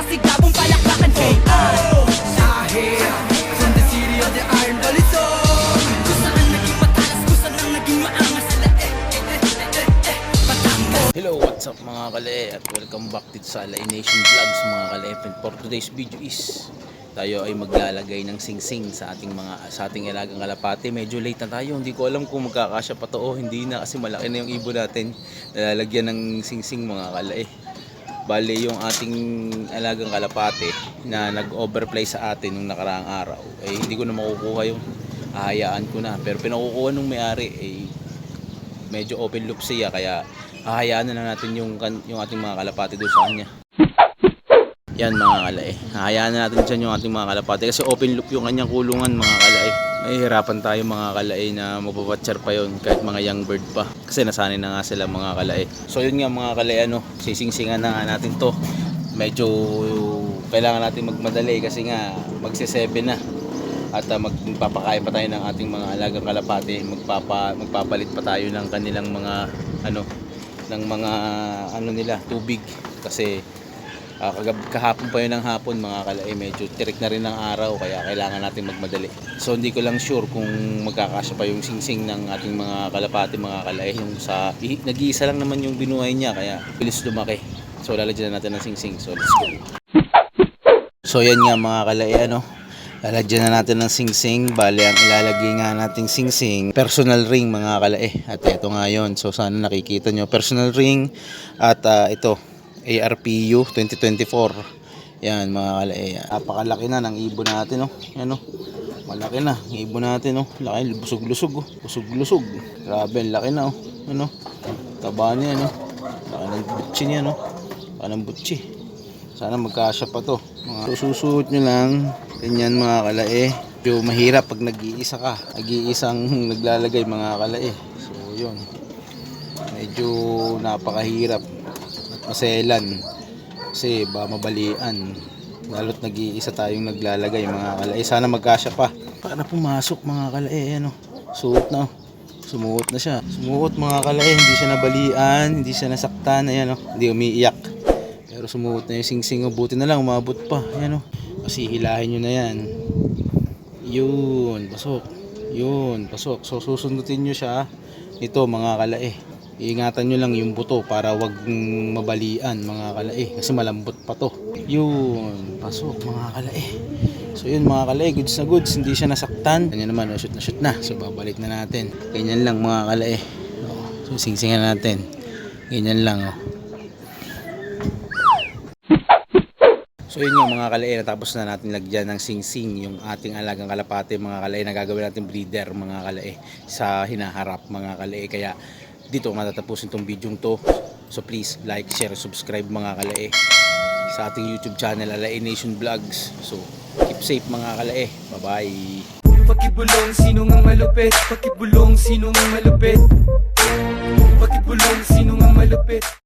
masigabong palakpakan KR Dahil From the city of the iron balisong Kung saan naging matalas, kung saan naging maangas Sila eh, eh, eh, eh, eh, eh Hello, what's up mga kale at welcome back dito sa Alay Nation Vlogs mga kale and for today's video is tayo ay maglalagay ng sing-sing sa ating mga sa ating ilagang kalapate. Medyo late na tayo. Hindi ko alam kung magkakasya pa to o hindi na kasi malaki na yung ibon natin. Nalalagyan ng sing-sing mga kale. Bale yung ating alagang kalapate na nag-overplay sa atin nung nakaraang araw eh hindi ko na makukuha yung ahayaan ko na. Pero pinakukuha nung may-ari eh medyo open loop siya kaya hahayaan na lang natin yung, yung ating mga kalapati doon sa kanya. Yan mga kalae. Hahayaan na natin dyan yung ating mga kalapati kasi open loop yung kanyang kulungan mga kalae. Mahihirapan tayo mga kalae na mapapatsar pa yon kahit mga young bird pa. Kasi nasanay na nga sila mga kalae. So yun nga mga kalae ano, sisingsingan na nga natin to. Medyo kailangan natin magmadali kasi nga magsi 7 na at uh, magpapakain pa tayo ng ating mga alagang kalapati magpapa magpapalit pa tayo ng kanilang mga ano ng mga ano nila tubig kasi uh, kagab kahapon pa yun ng hapon mga kalay medyo tirik na rin ng araw kaya kailangan natin magmadali so hindi ko lang sure kung magkakasya pa yung singsing ng ating mga kalapati mga kalay yung sa nag-iisa lang naman yung binuhay niya kaya bilis lumaki so lalagyan na natin ng singsing so let's go So yan nga mga kalay ano. Lalagyan na natin ng sing-sing. Bale, ang ilalagay nga nating sing-sing, personal ring mga kalay. At ito nga yun. So sana nakikita nyo. Personal ring at ah, ito, ARPU 2024. Yan mga kalay. Napakalaki na ng ibon natin. Oh. Yan oh. Malaki na. Ang ibon natin. Oh. Laki. Busog-lusog. Oh. Busog-lusog. Grabe. ang Laki na. Oh. Ano? Taba niya. No? Laki ng butchi niya. No? Laki ng butchi. Sana magkasya pa to. Mga susuot nyo lang. Ganyan mga kalae. Medyo mahirap pag nag-iisa ka. Nag-iisang naglalagay mga kalae. So yun. Medyo napakahirap. Maselan. Kasi ba mabalian. Lalo't nag-iisa tayong naglalagay mga kalae. Sana magkasya pa. Para pumasok mga kalae. Ano. Suot na. oh. Sumuot na siya. Sumuot mga kalae. Hindi siya nabalian. Hindi siya nasaktan. Ayan oh. Hindi umiiyak. Pero sumuot na yung singsing oh. Buti na lang umabot pa. Ayan oh. Kasi hilahin nyo na yan. Yun. Pasok. Yun. Pasok. So susundutin nyo siya. Ito mga kalae. Iingatan nyo lang yung buto para wag mabalian mga kalae. Kasi malambot pa to. Yun. Pasok mga kalae. So yun mga kalae. Goods na goods. Hindi siya nasaktan. Ganyan naman. Oh, shoot na shoot na. So babalik na natin. Ganyan lang mga kalae. Oh, So singsingan natin. Ganyan lang oh. So yun yung mga kalay, natapos na natin lagyan ng sing-sing yung ating alagang kalapate mga kalay na gagawin natin breeder mga kalay sa hinaharap mga kalay. Kaya dito matatapusin tong video to. So please like, share, subscribe mga kalay sa ating YouTube channel Alay Nation Vlogs. So keep safe mga kalay. Bye-bye. Pakibulong sino nga malupit Pakibulong sino nga malupit Pakibulong sino nga malupit